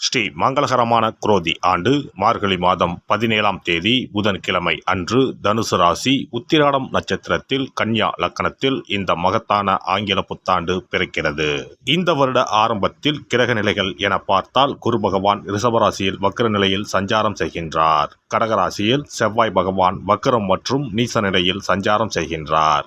ஸ்ரீ மங்களகரமான குரோதி ஆண்டு மார்கழி மாதம் பதினேழாம் தேதி புதன்கிழமை அன்று தனுசு ராசி உத்திராடம் நட்சத்திரத்தில் கன்யா லக்கணத்தில் இந்த மகத்தான ஆங்கில புத்தாண்டு பிறக்கிறது. இந்த வருட ஆரம்பத்தில் கிரக நிலைகள் என பார்த்தால் குரு பகவான் ரிஷபராசியில் வக்ர நிலையில் சஞ்சாரம் செய்கின்றார். கடகராசியில் செவ்வாய் பகவான் வக்ரம் மற்றும் நீச நிலையில் சஞ்சாரம் செய்கின்றார்.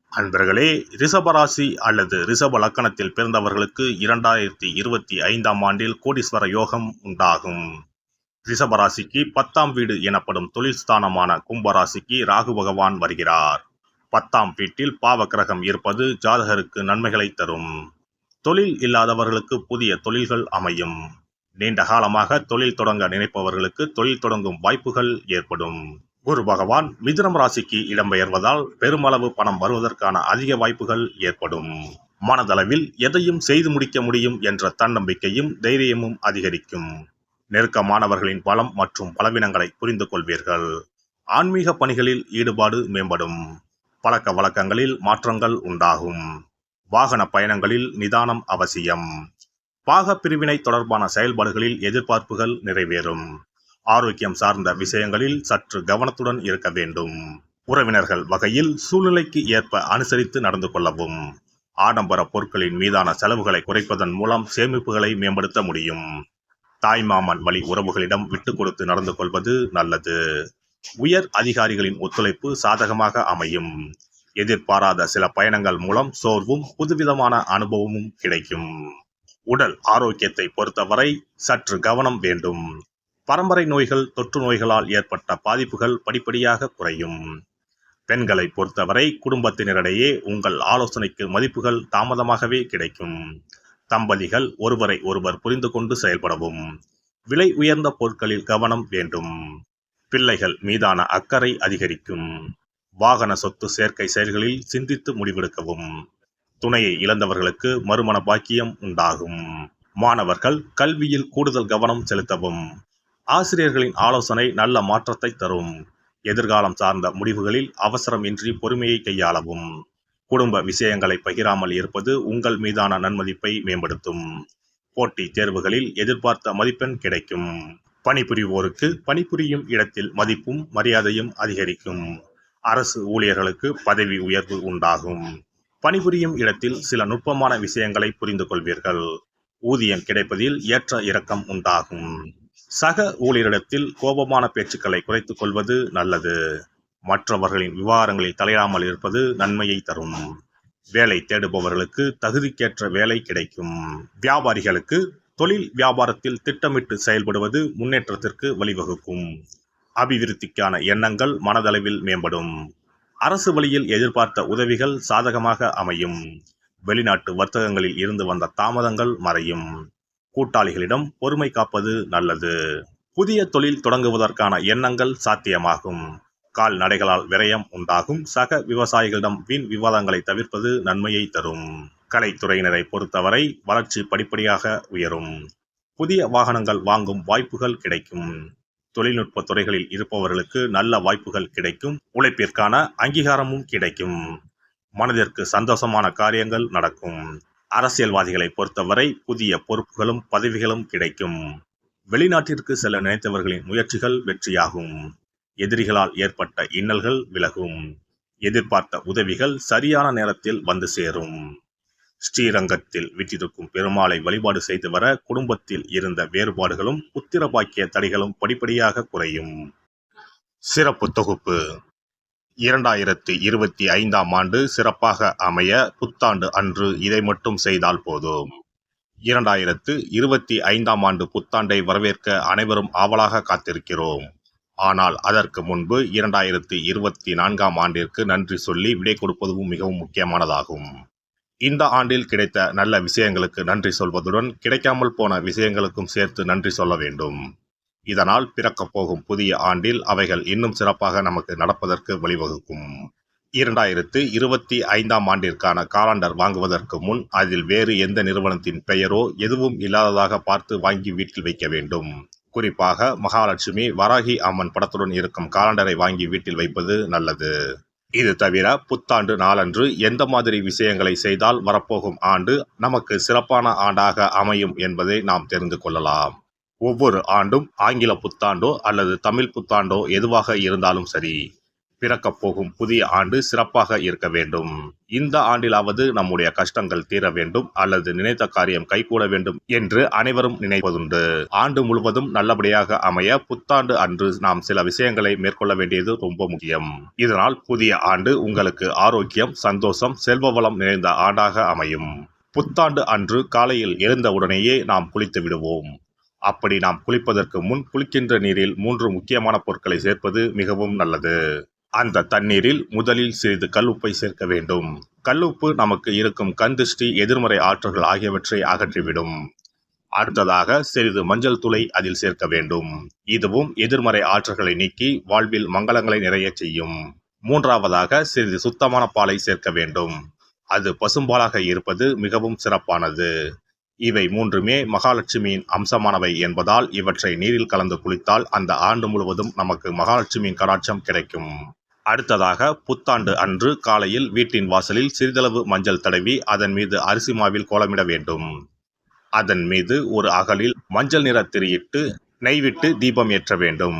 அன்பர்களே ரிஷபராசி அல்லது ரிஷப லக்கணத்தில் பிறந்தவர்களுக்கு இரண்டாயிரத்தி இருபத்தி ஐந்தாம் ஆண்டில் கோடீஸ்வர யோகம் உண்டாகும். ரிஷபராசிக்கு பத்தாம் வீடு எனப்படும் தொழில் ஸ்தானமான கும்பராசிக்கு ராகு பகவான் வருகிறார். பத்தாம் வீட்டில் பாவக்கிரகம் இருப்பது ஜாதகருக்கு நன்மைகளை தரும். தொழில் இல்லாதவர்களுக்கு புதிய தொழில்கள் அமையும். நீண்ட காலமாக தொழில் தொடங்க நினைப்பவர்களுக்கு தொழில் தொடங்கும் வாய்ப்புகள் ஏற்படும். குரு பகவான் மிதுனம் ராசிக்கு இடம்பெயர்வதால் பெருமளவு பணம் வருவதற்கான அதிக வாய்ப்புகள் ஏற்படும். மனதளவில் எதையும் செய்து முடிக்க முடியும் என்ற தன்னம்பிக்கையும் தைரியமும் அதிகரிக்கும். நெருக்கமானவர்களின் பலம் மற்றும் பலவீனங்களை புரிந்து கொள்வீர்கள். ஆன்மீக பணிகளில் ஈடுபாடு மேம்படும். பழக்க வழக்கங்களில் மாற்றங்கள் உண்டாகும். வாகன பயணங்களில் நிதானம் அவசியம். பாகப் பிரிவினை தொடர்பான செயல்பாடுகளில் எதிர்பார்ப்புகள் நிறைவேறும். ஆரோக்கியம் சார்ந்த விஷயங்களில் சற்று கவனத்துடன் இருக்க வேண்டும். உறவினர்கள் வகையில் சூழ்நிலைக்கு ஏற்ப அனுசரித்து நடந்து கொள்ளவும். ஆடம்பர பொருட்களின் மீதான செலவுகளை குறைப்பதன் மூலம் சேமிப்புகளை மேம்படுத்த முடியும். தாய்மாமன் வழி உறவுகளிடம் விட்டு கொடுத்து நடந்து கொள்வது நல்லது. உயர் அதிகாரிகளின் ஒத்துழைப்பு சாதகமாக அமையும். எதிர்பாராத சில பயணங்கள் மூலம் சோர்வும் புதுவிதமான அனுபவமும் கிடைக்கும். உடல் ஆரோக்கியத்தை பொறுத்தவரை சற்று கவனம் வேண்டும். பரம்பரை நோய்கள் தொற்று நோய்களால் ஏற்பட்ட பாதிப்புகள் படிப்படியாக குறையும். பெண்களை பொறுத்தவரை குடும்பத்தினரிடையே உங்கள் ஆலோசனைக்கு மதிப்புகள் தாமதமாகவே கிடைக்கும். தம்பதிகள் ஒருவரை ஒருவர் புரிந்து கொண்டு செயல்படவும். விலை உயர்ந்த பொருட்களில் கவனம் வேண்டும். பிள்ளைகள் மீதான அக்கறை அதிகரிக்கும். வாகன சொத்து சேர்க்கை செயல்களில் சிந்தித்து முடிவெடுக்கவும். துணையை இழந்தவர்களுக்கு மறுமண பாக்கியம் உண்டாகும். மாணவர்கள் கல்வியில் கூடுதல் கவனம் செலுத்தவும். ஆசிரியர்களின் ஆலோசனை நல்ல மாற்றத்தை தரும். எதிர்காலம் சார்ந்த முடிவுகளில் அவசரமின்றி பொறுமையை கையாளவும். குடும்ப விஷயங்களை பகிராமல் இருப்பது உங்கள் மீதான நன்மதிப்பை மேம்படுத்தும். போட்டி தேர்வுகளில் எதிர்பார்த்த மதிப்பெண் கிடைக்கும். பணிபுரிவோருக்கு பணிபுரியும் இடத்தில் மதிப்பும் மரியாதையும் அதிகரிக்கும். அரசு ஊழியர்களுக்கு பதவி உயர்வு உண்டாகும். பணிபுரியும் இடத்தில் சில நுட்பமான விஷயங்களை புரிந்து கொள்வீர்கள் ஊதியம் கிடைப்பதில் ஏற்ற இறக்கம் உண்டாகும். சக ஊழியரிடத்தில் கோபமான பேச்சுக்களை குறைத்துக் கொள்வது நல்லது. மற்றவர்களின் விவகாரங்களில் தலையிடாமல் இருப்பது நன்மையை தரும். வேலை தேடுபவர்களுக்கு தகுதிக்கேற்ற வேலை கிடைக்கும். வியாபாரிகளுக்கு தொழில் வியாபாரத்தில் திட்டமிட்டு செயல்படுவது முன்னேற்றத்திற்கு வழிவகுக்கும். அபிவிருத்திக்கான எண்ணங்கள் மனதளவில் மேம்படும். அரசு வழியில் எதிர்பார்த்த உதவிகள் சாதகமாக அமையும். வெளிநாட்டு வர்த்தகங்களில் இருந்து வந்த தாமதங்கள் மறையும். கூட்டாளிகளிடம் பொறுமை காப்பது நல்லது. புதிய தொழில் தொடங்குவதற்கான எண்ணங்கள் சாத்தியமாகும். கால்நடைகளால் விரயம் உண்டாகும். சக விவசாயிகளிடம் வீண் விவாதங்களை தவிர்ப்பது நன்மையை தரும். கலைத்துறையினரை பொறுத்தவரை வளர்ச்சி படிப்படியாக உயரும். புதிய வாகனங்கள் வாங்கும் வாய்ப்புகள் கிடைக்கும். தொழில்நுட்ப துறைகளில் இருப்பவர்களுக்கு நல்ல வாய்ப்புகள் கிடைக்கும். உழைப்பிற்கான அங்கீகாரமும் கிடைக்கும். மனதிற்கு சந்தோஷமான காரியங்கள் நடக்கும். அரசியல்வாதிகளை பொறுத்தவரை புதிய பொறுப்புகளும் பதவிகளும் கிடைக்கும். வெளிநாட்டிற்கு செல்ல நினைத்தவர்களின் முயற்சிகள் வெற்றியாகும். எதிரிகளால் ஏற்பட்ட இன்னல்கள் விலகும். எதிர்பார்த்த உதவிகள் சரியான நேரத்தில் வந்து சேரும். ஸ்ரீரங்கத்தில் விற்றிருக்கும் பெருமாளை வழிபாடு செய்து வர குடும்பத்தில் இருந்த வேறுபாடுகளும் புத்திர பாக்கிய தடைகளும் படிப்படியாக குறையும். சிறப்பு தொகுப்பு. இரண்டாயிரத்தி இருபத்தி ஐந்தாம் ஆண்டு சிறப்பாக அமைய புத்தாண்டு அன்று இதை மட்டும் செய்தால் போதும். இரண்டாயிரத்து இருபத்தி ஐந்தாம் ஆண்டு புத்தாண்டை வரவேற்க அனைவரும் ஆவலாக காத்திருக்கிறோம். ஆனால் அதற்கு முன்பு இரண்டாயிரத்தி இருபத்தி நான்காம் ஆண்டிற்கு நன்றி சொல்லி விடை கொடுப்பதும் மிகவும் முக்கியமானதாகும். இந்த ஆண்டில் கிடைத்த நல்ல விஷயங்களுக்கு நன்றி சொல்வதுடன் கிடைக்காமல் போன விஷயங்களுக்கும் சேர்த்து நன்றி சொல்ல வேண்டும். இதனால் பிறக்கப் போகும் புதிய ஆண்டில் அவைகள் இன்னும் சிறப்பாக நமக்கு நடப்பதற்கு வழிவகுக்கும். இரண்டாயிரத்து இருபத்தி ஐந்தாம் ஆண்டிற்கான காலண்டர் வாங்குவதற்கு முன் அதில் வேறு எந்த நிறுவனத்தின் பெயரோ எதுவும் இல்லாததாக பார்த்து வாங்கி வீட்டில் வைக்க வேண்டும். குறிப்பாக மகாலட்சுமி வராகி அம்மன் படத்துடன் இருக்கும் காலண்டரை வாங்கி வீட்டில் வைப்பது நல்லது. இது தவிர புத்தாண்டு நாளன்று எந்த மாதிரி விஷயங்களை செய்தால் வரப்போகும் ஆண்டு நமக்கு சிறப்பான ஆண்டாக அமையும் என்பதை நாம் தெரிந்து கொள்ளலாம். ஒவ்வொரு ஆண்டும் ஆங்கில புத்தாண்டோ அல்லது தமிழ் புத்தாண்டோ எதுவாக இருந்தாலும் சரி பிறக்கப் போகும் புதிய ஆண்டு சிறப்பாக இருக்க வேண்டும். இந்த ஆண்டிலாவது நம்முடைய கஷ்டங்கள் தீர வேண்டும் அல்லது நினைத்த காரியம் கைகூட வேண்டும் என்று அனைவரும் நினைப்பதுண்டு. ஆண்டு முழுவதும் நல்லபடியாக அமைய புத்தாண்டு அன்று நாம் சில விஷயங்களை மேற்கொள்ள வேண்டியது ரொம்ப முக்கியம். இதனால் புதிய ஆண்டு உங்களுக்கு ஆரோக்கியம் சந்தோஷம் செல்வ வளம் நிறைந்த ஆண்டாக அமையும். புத்தாண்டு அன்று காலையில் எழுந்தவுடனேயே நாம் குளித்து விடுவோம். அப்படி நாம் குளிப்பதற்கு முன் குளிக்கின்ற நீரில் மூன்று முக்கியமான பொருட்களை சேர்ப்பது மிகவும் நல்லது. அந்த தண்ணீரில் முதலில் சிறிது கல்லுப்பை சேர்க்க வேண்டும். கல்லுப்பு நமக்கு இருக்கும் கந்திஷ்டி எதிர்மறை ஆற்றல்கள் ஆகியவற்றை அகற்றிவிடும். அடுத்ததாக சிறிது மஞ்சள் துளை அதில் சேர்க்க வேண்டும். இதுவும் எதிர்மறை ஆற்றல்களை நீக்கி வாழ்வில் மங்களங்களை நிறைய செய்யும். மூன்றாவதாக சிறிது சுத்தமான பாலை சேர்க்க வேண்டும். அது பசும்பாலாக இருப்பது மிகவும் சிறப்பானது. இவை மூன்றுமே மகாலட்சுமியின் அம்சமானவை என்பதால் இவற்றை நீரில் கலந்து குளித்தால் அந்த ஆண்டு முழுவதும் நமக்கு மகாலட்சுமியின் கடாட்சம் கிடைக்கும். அடுத்ததாக புத்தாண்டு அன்று காலையில் வீட்டின் வாசலில் சிறிதளவு மஞ்சள் தடவி அதன் மீது அரிசி மாவில் கோலமிட வேண்டும். அதன் மீது ஒரு அகலில் மஞ்சள் நிற திரியிட்டு நெய்விட்டு தீபம் ஏற்ற வேண்டும்.